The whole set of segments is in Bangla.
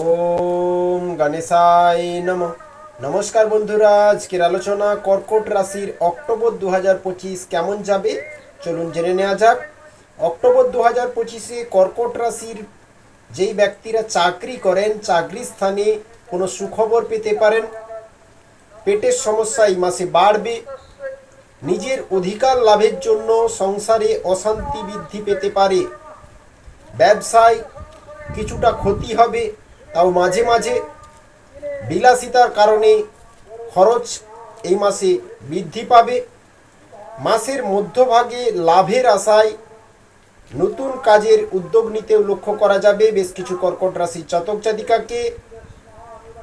ওম গণেশায় নম। নমস্কার বন্ধুরা, আজকের আলোচনা কর্কট রাশির অক্টোবর দু হাজার পঁচিশ কেমন যাবে? চলুন জেনে নেওয়া যাক। অক্টোবর দু হাজার পঁচিশে কর্কট রাশির যেই ব্যক্তিরা চাকরি করেন, চাকরি স্থানে কোনো সুখবর পেতে পারেন। পেটের সমস্যা এই মাসে বাড়বে। নিজের অধিকার লাভের জন্য সংসারে অশান্তি বৃদ্ধি পেতে পারে। ব্যবসায় কিছুটা ক্ষতি হবে। তাও মাঝে মাঝে বিলাসিতার কারণে খরচ এই মাসে বৃদ্ধি পাবে। মাসের মধ্যভাগে লাভের আশায় নতুন কাজের উদ্যোগ নিতেও লক্ষ্য করা যাবে। বেশ কিছু কর্কট রাশির জাতক জাতিকাকে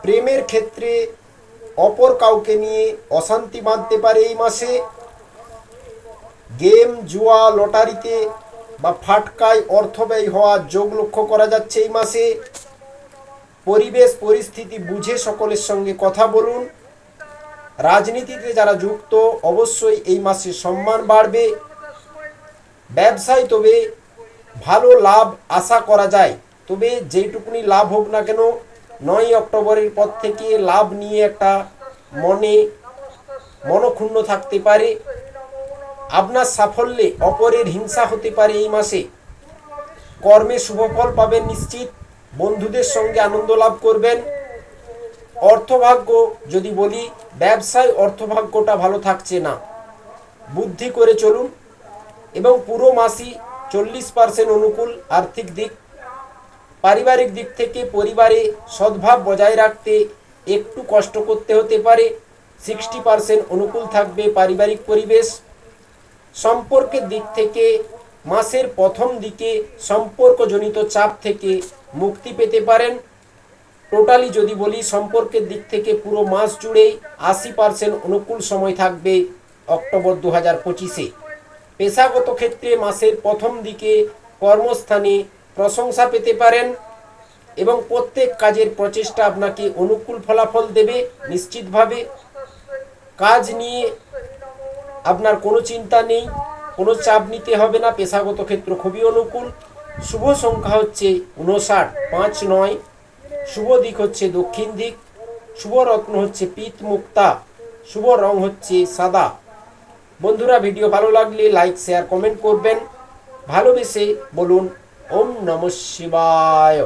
প্রেমের ক্ষেত্রে অপর কাউকে নিয়ে অশান্তি বাঁধতে পারে এই মাসে। গেম, জুয়া, লটারিতে বা ফাটকায় অর্থ ব্যয় হওয়ার যোগ লক্ষ্য করা যাচ্ছে এই মাসে। পরিবেশ, পরিস্থিতি বুঝে সকলের সঙ্গে কথা বলুন। রাজনীতিতে যারা যুক্ত, অবশ্যই এই মাসে সম্মান বাড়বে। ব্যবসায় তবে ভালো লাভ আশা করা যায়। তবে যেটুকুনি লাভ হোক না কেন নয় অক্টোবরের পর থেকে লাভ নিয়ে একটা মনে, মনক্ষুণ্ণ থাকতে পারে। আপনার সাফল্যে অপরের হিংসা হতে পারে এই মাসে। কর্মে শুভফল পাবেন নিশ্চিত। বন্ধুদের সঙ্গে আনন্দ লাভ করবেন। অর্থভাগ্য, যদি বলি, ব্যবসায় অর্থভাগ্যটা ভালো থাকছে না। বুদ্ধি করে চলুন এবং পুরো মাসই চল্লিশ পার্সেন্ট অনুকূল আর্থিক দিক। পারিবারিক দিক থেকে পরিবারে সদ্ভাব বজায় রাখতে একটু কষ্ট করতে হতে পারে। সিক্সটি পার্সেন্ট অনুকূল থাকবে পারিবারিক পরিবেশ। সম্পর্কের দিক থেকে মাসের প্রথম দিকে সম্পর্কজনিত চাপ থেকে মুক্তি পেতে পারেন। টোটালি যদি বলি সম্পর্কের দিক থেকে পুরো মাস জুড়েই আশি পার্সেন্ট অনুকূল সময় থাকবে অক্টোবর দু হাজার পঁচিশে। পেশাগত ক্ষেত্রে মাসের প্রথম দিকে কর্মস্থানে প্রশংসা পেতে পারেন এবং প্রত্যেক কাজের প্রচেষ্টা আপনাকে অনুকূল ফলাফল দেবে নিশ্চিতভাবে। কাজ নিয়ে আপনার কোনো চিন্তা নেই। কোনো চাপ নিতে হবে না, পেশাগত ক্ষেত্র খুবই অনুকূল। শুভ সংখ্যা হচ্ছে উনষাট পাঁচ নয়। শুভ দিক হচ্ছে দক্ষিণ দিক। শুভ রত্ন হচ্ছে পিত মুক্তা। শুভ রং হচ্ছে সাদা। বন্ধুরা, ভিডিও ভালো লাগলে লাইক, শেয়ার, কমেন্ট করবেন। ভালোবেসে বলুন, ওম নম শিবায়।